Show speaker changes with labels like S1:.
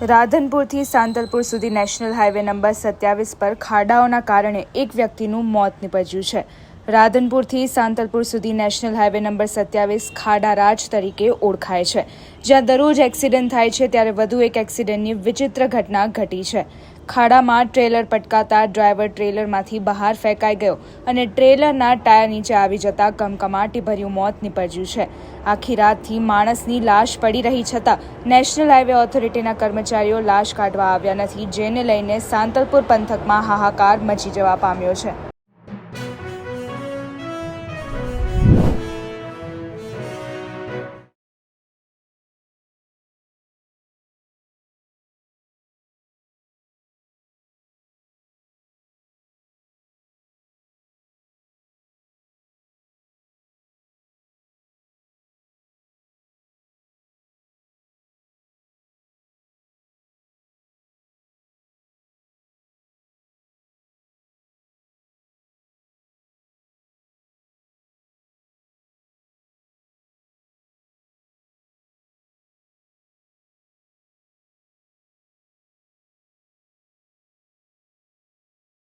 S1: રાધનપુરથી સાંતલપુર સુધી national highway number સત્યાવીસ પર ખાડાઓના કારણે એક વ્યક્તિનું મોત નીપજ્યું છે. રાધનપુરથી સાંતલપુર સુધી નેશનલ હાઈવે નંબર સત્યાવીસ ખાડા રાજ તરીકે ઓળખાય છે. જ્યાં દરરોજ એક્સિડન્ટ થાય છે, ત્યારે વધુ એક એક્સિડન્ટની વિચિત્ર ઘટના ઘટી છે. ખાડામાં ટ્રેલર પટકાતા ડ્રાઈવર ટ્રેલરમાંથી બહાર ફેંકાઈ ગયો અને ટ્રેલરના ટાયર નીચે આવી જતા કમકમાટીભર્યું મોત નીપજ્યું છે. આખી રાતથી માણસની લાશ પડી રહી છતાં નેશનલ હાઈવે ઓથોરિટીના કર્મચારીઓ લાશ કાઢવા આવ્યા નથી, જેને લઈને સાંતલપુર પંથકમાં હાહાકાર મચી જવા પામ્યો છે.